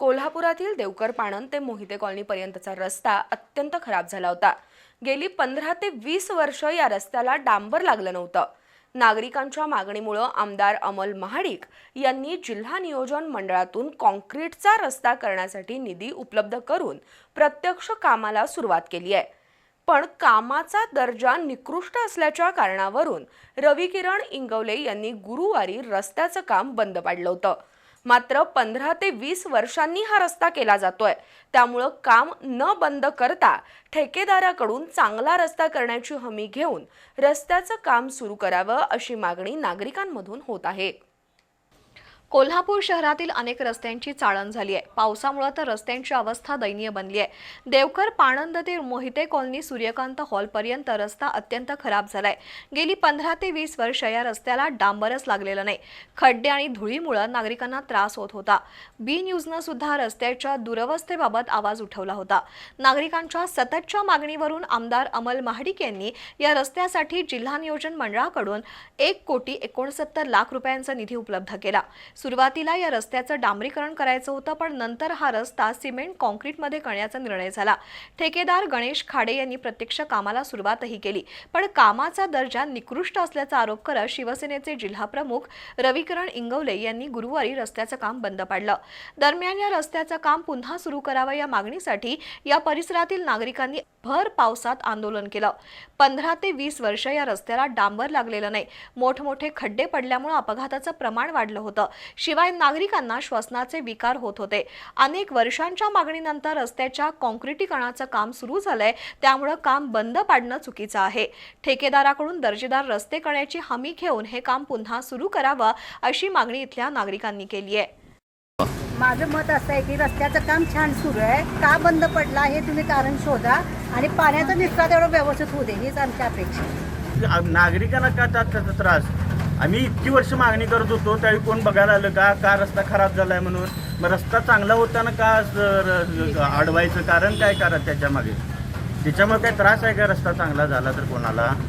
कोल्हापुरातील देवकर पाणन ते मोहिते कॉलनीपर्यंतचा रस्ता अत्यंत खराब झाला होता. गेली पंधरा ते वीस वर्ष या रस्त्याला डांबर लागलं नव्हतं. नागरिकांच्या मागणीमुळं आमदार अमल महाडिक यांनी जिल्हा नियोजन मंडळातून कॉन्क्रीटचा रस्ता करण्यासाठी निधी उपलब्ध करून प्रत्यक्ष कामाला सुरुवात केली आहे. पण कामाचा दर्जा निकृष्ट असल्याच्या कारणावरून रविकिरण इंगवले यांनी गुरुवारी रस्त्याचं काम बंद पाडलं होतं. मात्र पंधरा ते वीस वर्षांनी हा रस्ता केला जातोय. त्यामुळं काम न बंद करता ठेकेदाराकडून चांगला रस्ता करण्याची हमी घेऊन रस्त्याचं काम सुरू करावं अशी मागणी नागरिकांमधून होत आहे. कोल्हापूर शहरातील अनेक रस्त्यांची चाळण झाली आहे. पावसामुळे तर रस्त्यांची अवस्था दयनीय बनली आहे. देवकर पाणंद ते मोहिते कॉलनी सूर्यकांत हॉलपर्यंत रस्ता अत्यंत खराब झालाय. गेली पंधरा ते वीस वर्ष या रस्त्याला डांबरच लागलेलं नाही. खड्डे आणि धुळीमुळे नागरिकांना त्रास होत होता. बी न्यूजनं सुद्धा रस्त्याच्या दुरवस्थेबाबत आवाज उठवला होता. नागरिकांच्या सततच्या मागणीवरून आमदार अमल महाडिक यांनी या रस्त्यासाठी जिल्हा नियोजन मंडळाकडून एक कोटी एकोणसत्तर लाख रुपयांचा निधी उपलब्ध केला. सुरुवातीला या रस्त्याचं डांबरीकरण करायचं होतं पण नंतर हा रस्ता सिमेंट कॉन्क्रीटमध्ये करण्याचा निर्णय झाला. ठेकेदार गणेश खाडे यांनी प्रत्यक्ष कामाला सुरुवातही केली पण कामाचा दर्जा निकृष्ट असल्याचा आरोप करत शिवसेनेचे जिल्हाप्रमुख रविकिरण इंगवले यांनी गुरुवारी रस्त्याचं काम बंद पाडलं. दरम्यान या रस्त्याचं काम पुन्हा सुरू करावं या मागणीसाठी या परिसरातील नागरिकांनी भर पावसात आंदोलन केलं. पंधरा ते वीस वर्ष या रस्त्याला डांबर लागलेलं नाही. मोठमोठे खड्डे पडल्यामुळे अपघाताचं प्रमाण वाढलं होतं. शिवाय नागरिकांना श्वसनाचे विकार होत होते. अनेक वर्षांच्या मागणीनंतर रस्त्याच्या कॉन्क्रिटीकरणाचं काम सुरू झालंय. त्यामुळं काम बंद पाडणं चुकीचं आहे. ठेकेदाराकडून दर्जेदार रस्ते करण्याची हमी घेऊन हे काम पुन्हा सुरू करावं अशी मागणी इथल्या नागरिकांनी केली आहे. माझं मत असं आहे की रस्त्याचं काम छान सुरू आहे. का बंद पडला हे तुम्ही कारण शोधा आणि पाण्याचा निचरा तेवढा व्यवस्थित होऊ दे हीच आमची अपेक्षा. नागरिकांना का त्रास? आम्ही इतकी वर्ष मागणी करत होतो त्यावेळी कोण बघायला आलं का का रस्ता खराब झालाय म्हणून? मग रस्ता चांगला होताना का अडवायचं? कारण काय करा त्याच्यामागे? त्याच्यामुळे काय त्रास आहे का रस्ता चांगला झाला तर कोणाला?